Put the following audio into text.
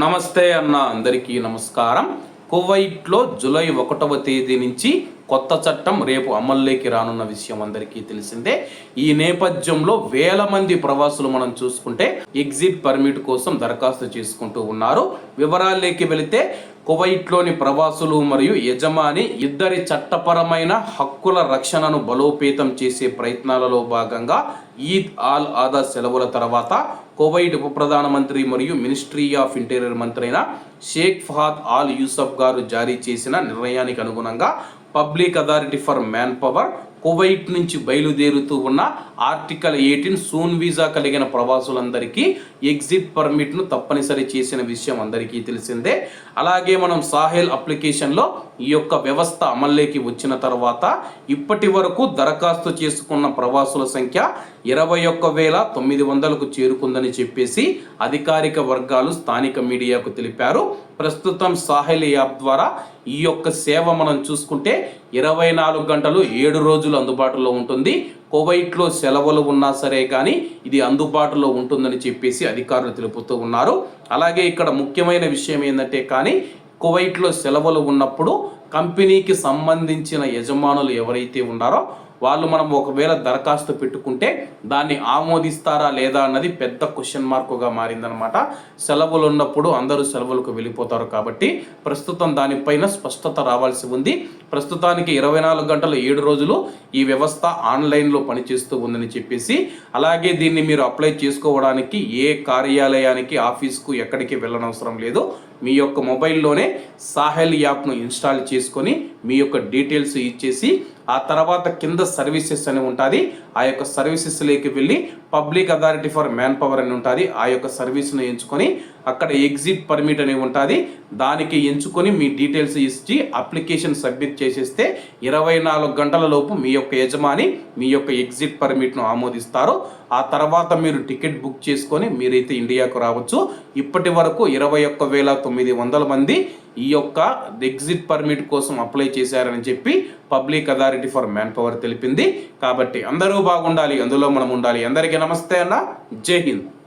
నమస్తే అన్న అందరికీ నమస్కారం. కువైట్లో జూలై ఒకటవ తేదీ నుంచి కొత్త చట్టం రేపు అమల్లోకి రానున్న విషయం అందరికీ తెలిసిందే. ఈ నేపథ్యంలో వేల మంది ప్రవాసులు మనం చూసుకుంటే ఎగ్జిట్ పర్మిట్ కోసం దరఖాస్తు చేసుకుంటూ ఉన్నారు. వివరాల్లోకి వెళితే కువైట్లోని ప్రవాసులు మరియు యజమాని ఇద్దరి చట్టపరమైన హక్కుల రక్షణను బలోపేతం చేసే ప్రయత్నాలలో భాగంగా ఈద్ ఆల్ ఆదా సెలవుల తర్వాత కువైట్ ఉప ప్రధానమంత్రి మరియు మినిస్ట్రీ ఆఫ్ ఇంటీరియర్ మంత్రి అయిన షేక్ ఫహాద్ ఆల్ యూసఫ్ గారు జారీ చేసిన నిర్ణయానికి అనుగుణంగా public authority for manpower Kuwait నుంచి బయలుదేరుతూ ఉన్న ఆర్టికల్ ఎయిటీన్ సూన్ వీసా కలిగిన ప్రవాసులందరికీ ఎగ్జిట్ పర్మిట్ను తప్పనిసరి చేసిన విషయం అందరికీ తెలిసిందే. అలాగే మనం సాహెల్ అప్లికేషన్లో ఈ యొక్క వ్యవస్థ అమల్లోకి వచ్చిన తర్వాత ఇప్పటి వరకు దరఖాస్తు చేసుకున్న ప్రవాసుల సంఖ్య ఇరవై ఒక్క వేల తొమ్మిది వందలకు చేరుకుందని చెప్పేసి అధికారిక వర్గాలు స్థానిక మీడియాకు తెలిపారు. ప్రస్తుతం సాహెల్ యాప్ ద్వారా ఈ యొక్క సేవ మనం చూసుకుంటే ఇరవై నాలుగు గంటలు ఏడు రోజులు అందుబాటులో ఉంటుంది. కువైట్లో సెలవులు ఉన్నా సరే కానీ ఇది అందుబాటులో ఉంటుందని చెప్పేసి అధికారులు తెలుపుతూ ఉన్నారు. అలాగే ఇక్కడ ముఖ్యమైన విషయం ఏంటంటే కానీ కువైట్లో సెలవులు ఉన్నప్పుడు కంపెనీకి సంబంధించిన యజమానులు ఎవరైతే ఉన్నారో వాళ్ళు మనం ఒకవేళ దరఖాస్తు పెట్టుకుంటే దాన్ని ఆమోదిస్తారా లేదా అన్నది పెద్ద క్వశ్చన్ మార్కుగా మారిందనమాట సెలవులు ఉన్నప్పుడు అందరూ సెలవులకు వెళ్ళిపోతారు కాబట్టి ప్రస్తుతం దానిపైన స్పష్టత రావాల్సి ఉంది. ప్రస్తుతానికి ఇరవై నాలుగు గంటల ఏడు రోజులు ఈ వ్యవస్థ ఆన్లైన్లో పనిచేస్తూ ఉందని చెప్పేసి అలాగే దీన్ని మీరు అప్లై చేసుకోవడానికి ఏ కార్యాలయానికి ఆఫీస్కు ఎక్కడికి వెళ్ళనవసరం లేదు. మీ యొక్క మొబైల్లోనే సాహెల్ యాప్ను ఇన్స్టాల్ చేసుకొని మీ యొక్క డీటెయిల్స్ ఇచ్చేసి ఆ తర్వాత కింద సర్వీసెస్ అని ఉంటుంది ఆ యొక్క సర్వీసెస్లోకి వెళ్ళి public authority for manpower అని ఉంటుంది ఆ యొక్క సర్వీస్ను ఎంచుకొని అక్కడ ఎగ్జిట్ పర్మిట్ అని ఉంటుంది. దానికి ఎంచుకొని మీ డీటెయిల్స్ ఇచ్చి అప్లికేషన్ సబ్మిట్ చేసేస్తే ఇరవై నాలుగు గంటల లోపు మీ యొక్క యజమాని మీ యొక్క ఎగ్జిట్ పర్మిట్ను ఆమోదిస్తారు. ఆ తర్వాత మీరు టికెట్ బుక్ చేసుకొని మీరైతే ఇండియాకు రావచ్చు. ఇప్పటి వరకు ఇరవై ఒక్క వేల తొమ్మిది వందల మంది ఈ యొక్క ఎగ్జిట్ పర్మిట్ కోసం అప్లై చేశారని చెప్పి public authority for manpower తెలిపింది. కాబట్టి అందరూ బాగుండాలి అందులో మనం ఉండాలి. అందరికీ నమస్తే అన్న. జై హింద్.